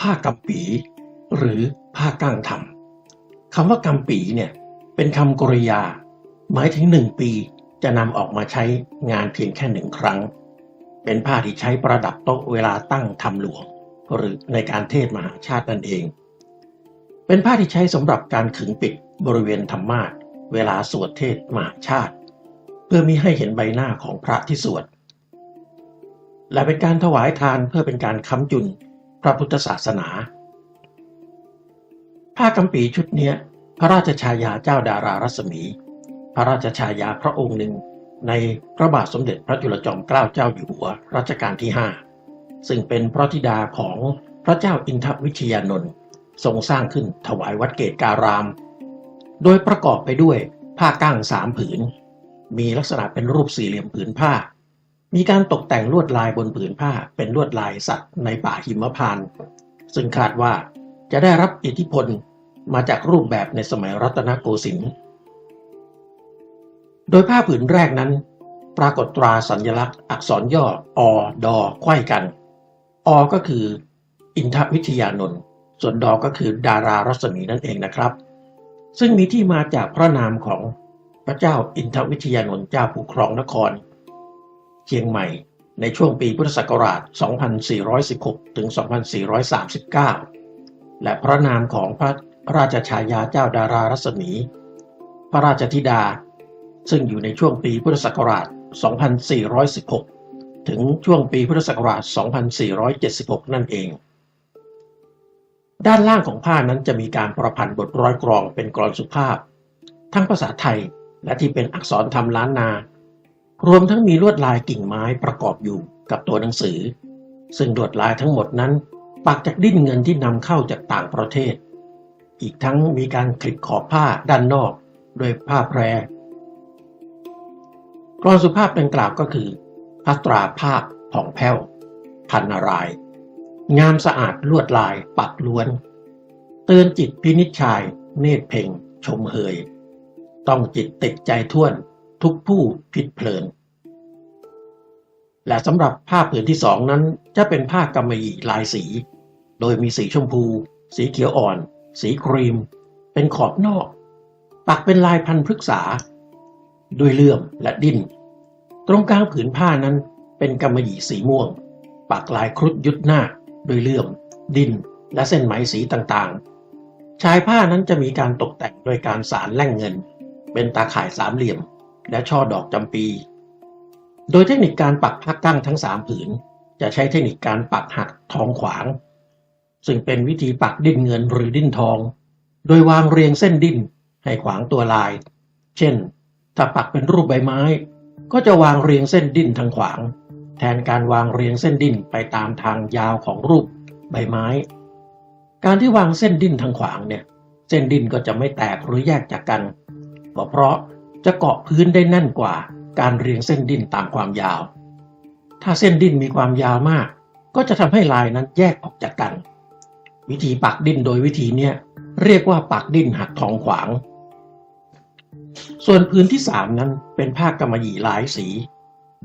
ผ้ากำปีหรือผ้าก้างทำคำว่ากำปีเนี่ยเป็นคำกริยา หมายถึงหนึ่งปีจะนำออกมาใช้งานเพียงแค่หนึ่งครั้ง เป็นผ้าที่ใช้ประดับโต๊ะเวลาตั้งทำหลวง หรือในการเทศมหาชาตินั่นเอง เป็นผ้าที่ใช้สำหรับการขึงปิดบริเวณธรรมาสเวลาสวดเทศมหาชาติ เพื่อมิให้เห็นใบหน้าของพระที่สวดและเป็นการถวายทานเพื่อเป็นการค้ำจุน ระพุทธศาสนา ผ้ากำปีชุดนี้พระราชชายาเจ้าดารารัศมี พระราชชายาพระองค์หนึ่ง ในพระบาทสมเด็จพระจุลจอมเกล้าเจ้าอยู่หัวรัชกาลที่ 5 ซึ่งเป็นพระธิดาของพระเจ้าอินทวิชยานนท์ทรงสร้างขึ้นถวายวัดเกตการาม โดยประกอบไปด้วยผ้าก้างสามผืน มีลักษณะเป็นรูปสี่เหลี่ยมผืนผ้า มีการตกแต่งลวดลายบนผืนผ้าเป็นลวดลายสัตว์ในป่าหิมพานต์ซึ่งคาดว่าจะได้รับอิทธิพลมาจากรูปแบบในสมัยรัตนโกสินทร์ โดยผ้าผืนแรกนั้น ปรากฏตราสัญลักษณ์อักษรย่ออดอไขว้กัน อ ก็คืออินทวิทยานนท์ ส่วนดอก็คือดารารัศมีนั่นเองนะครับ ซึ่งมีที่มาจากพระนามของพระเจ้าอินทวิทยานนท์เจ้าผู้ครองนคร เชียงใหม่ ในช่วงปีพุทธศักราช 2416 ถึง 2439 และพระนามของพระราชชายาเจ้าดารารัศมี พระราชธิดา ซึ่งอยู่ในช่วงปีพุทธศักราช 2416 ถึงช่วงปีพุทธศักราช 2476 นั่นเอง ด้านล่างของผ้านั้นจะมีการประพันธ์บทร้อยกรองเป็นกรอนสุภาพ ทั้งภาษาไทยและที่เป็นอักษรธรรมล้านนา รวมทั้งมีลวดลายกิ่งไม้ประกอบอยู่กับตัวหนังสือ ซึ่งลวดลายทั้งหมดนั้น ปักจากดิ้นเงินที่นำเข้าจากต่างประเทศ อีกทั้งมีการคลิปขอบผ้าด้านนอกด้วยผ้าแพรกรอนสุภาพดังกล่าวก็คือพัตราภาพผ่องแผ้ว พันนาราย งามสะอาดลวดลายปักล้วน เตือนจิตพินิจชาย เนตรเพ่งชมเฮย ต้องจิตติดใจท่วน ทุกผู้ผิดเพลิน และสำหรับผ้าผืนที่สองนั้นจะเป็นผ้ากำมะหยี่ลายสี โดยมีสีชมพู สีเขียวอ่อน สีครีม เป็นขอบนอก ปักเป็นลายพันพฤกษา ด้วยเลื่อมและดิ้น ตรงกลางผืนผ้านั้นเป็นกำมะหยี่สีม่วง ปักลายครุฑยุดหน้าด้วยเลื่อม ดิ้นและเส้นไหมสีต่างๆ ชายผ้านั้นจะมีการตกแต่งโดยการสารแล่งเงิน เป็นตาข่ายสามเหลี่ยม และช่อดอกจำปี โดยเทคนิคการปักผ้ากั้งทั้งสามผืน จะใช้เทคนิคการปักหักทองขวาง ซึ่งเป็นวิธีปักดิ้นเงินหรือดิ้นทอง โดยวางเรียงเส้นดิ้นให้ขวางตัวลาย เช่น ถ้าปักเป็นรูปใบไม้ ก็จะวางเรียงเส้นดิ้นทางขวาง แทนการวางเรียงเส้นดิ้นไปตามทางยาวของรูปใบไม้ การที่วางเส้นดิ้นทางขวางเนี่ย เส้นดิ้นก็จะไม่แตกหรือแยกจากกันก็เพราะ จะเกาะพื้นได้แน่นกว่าการเรียงเส้นดินตามความยาว ถ้าเส้นดินมีความยาวมาก ก็จะทำให้ลายนั้นแยกออกจากกัน วิธีปักดินโดยวิธีเนี้ยเรียกว่าปักดินหักทองขวาง ส่วนพื้นที่สามนั้นเป็นผ้ากำมะหยี่หลายสี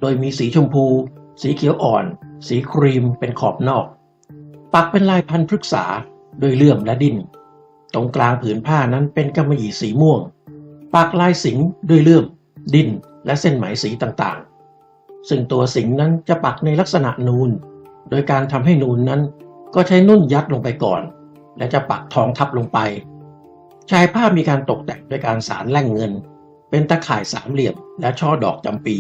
โดยมีสีชมพู สีเขียวอ่อน สีครีมเป็นขอบนอก ปักเป็นลายพันธุ์พฤกษาโดยเลื่อมและดิน ตรงกลางผืนผ้านั้นเป็นกำมะหยี่สีม่วง ปักลายสิงด้วยเลื่อม ดินและเส้นไหมสีต่างๆ ซึ่งตัวสิงนั้นจะปักในลักษณะนูน โดยการทำให้นูนนั้นก็ใช้นุ่นยัดลงไปก่อน และจะปักทองทับลงไป ชายผ้ามีการตกแต่งด้วยการสารแล่งเงิน เป็นตะข่ายสามเหลี่ยมและช่อดอกจำปี